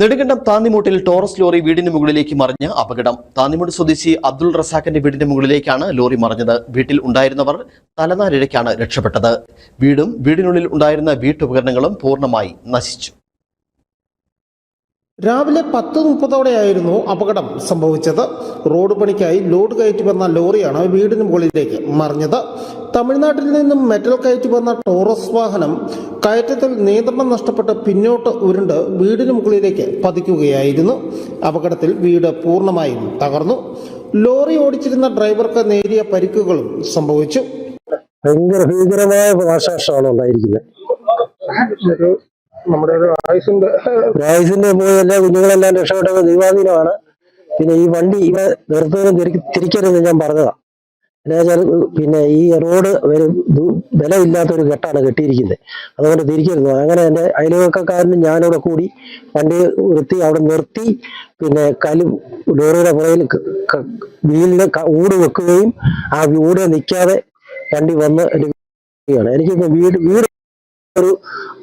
Nedumkandam Thannimoottil Taurus lorry വീടിന് മുകളിലേക്ക് മറിഞ്ഞ് അപകടം. താന്നിമൂട് സ്വദേശി അബ്ദുൾ റസാഖിന്റെ വീടിന് മുകളിലേക്കാണ് ലോറി മറിഞ്ഞത്. വീട്ടിൽ ഉണ്ടായിരുന്നവർ തലനാരിഴയ്ക്കാണ് രക്ഷപ്പെട്ടത്. വീടും വീടിനുള്ളിൽ ഉണ്ടായിരുന്ന വീട്ടുപകരണങ്ങളും പൂർണമായി നശിച്ചു. രാവിലെ പത്ത് മുപ്പതോടെയായിരുന്നു അപകടം സംഭവിച്ചത്. റോഡ് പണിക്കായി ലോഡ് കയറ്റി വന്ന ലോറിയാണ് വീടിന് മുകളിലേക്ക് മറിഞ്ഞത്. തമിഴ്നാട്ടിൽ നിന്നും മെറ്റൽ കയറ്റി വന്ന ടോറസ് വാഹനം കയറ്റത്തിൽ നിയന്ത്രണം നഷ്ടപ്പെട്ട് പിന്നോട്ട് ഉരുണ്ട് വീടിന് മുകളിലേക്ക് പതിക്കുകയായിരുന്നു. അപകടത്തിൽ വീട് പൂർണമായും തകർന്നു. ലോറി ഓടിച്ചിരുന്ന ഡ്രൈവർക്ക് നേരിയ പരിക്കുകളും സംഭവിച്ചു. ഭയങ്കര ഭീകരമായ നാശനഷ്ടമാണ് ഉണ്ടായിരിക്കുന്നത്. നമ്മുടെ ഒരു ആയുസിന്റെ ആയുസിന്റെ എല്ലാ കുഞ്ഞുങ്ങളെല്ലാം രക്ഷപ്പെട്ടത് ദൈവാധീനമാണ്. പിന്നെ ഈ വണ്ടി ഇവിടെ നിർത്തുന്നതും തിരി- തിരിക്കരുതെന്ന് ഞാൻ പറഞ്ഞതാ. എന്നുവെച്ചാൽ പിന്നെ ഈ റോഡ് ഒരു വിലയില്ലാത്തൊരു ഘട്ടാണ് കെട്ടിയിരിക്കുന്നത്. അതുകൊണ്ട് തിരിക്കരുത്. അങ്ങനെ എന്റെ അയൽവക്കക്കാരനും ഞാനിവിടെ കൂടി വണ്ടി നിർത്തി അവിടെ നിർത്തി പിന്നെ കൽ ലോറിയുടെ പുറയിൽ വീലിന് ഊട് വെക്കുകയും ആ ഊട് നിൽക്കാതെ വണ്ടി വന്ന് ഒരു ാണ് വീട് വീട് ഒരു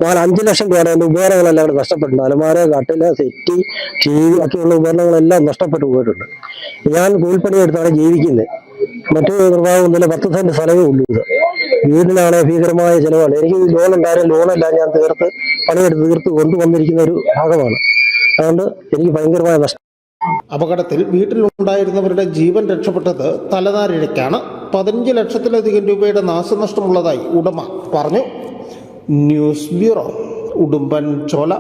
നാല് അഞ്ച് ലക്ഷം രൂപയുടെ എന്റെ ഉപകരണങ്ങളെല്ലാം അവിടെ നഷ്ടപ്പെട്ടിട്ടുണ്ട് അലമാര കട്ടില സെറ്റി ടി വി ഒക്കെയുള്ള ഉപകരണങ്ങളെല്ലാം നഷ്ടപ്പെട്ടു പോയിട്ടുണ്ട്. ഞാൻ കൂൽപ്പണിയെടുത്താണ് ജീവിക്കുന്നത്. മറ്റു നിർവാഹമൊന്നുമില്ല പത്ത് സെന്റ് സ്ഥലമേ ഉള്ളൂ. ഇത് വീടിനാണ് ഭീകരമായ ചിലവാണ്. എനിക്ക് ലോൺ ഉണ്ടായാലും ലോണെല്ലാം ഞാൻ തീർത്ത് പണിയെടുത്ത് തീർത്ത് കൊണ്ടുവന്നിരിക്കുന്ന ഒരു ഭാഗമാണ്. അതുകൊണ്ട് എനിക്ക് ഭയങ്കരമായ നഷ്ടം. അപകടത്തിൽ വീട്ടിലുണ്ടായിരുന്നവരുടെ ജീവൻ രക്ഷപ്പെട്ടത് തലനാരിഴയ്ക്കാണ്. പതിനഞ്ച് ലക്ഷത്തിലധികം രൂപയുടെ നാശനഷ്ടമുള്ളതായി ഉടമ പറഞ്ഞു. News bureau Udumbanchola.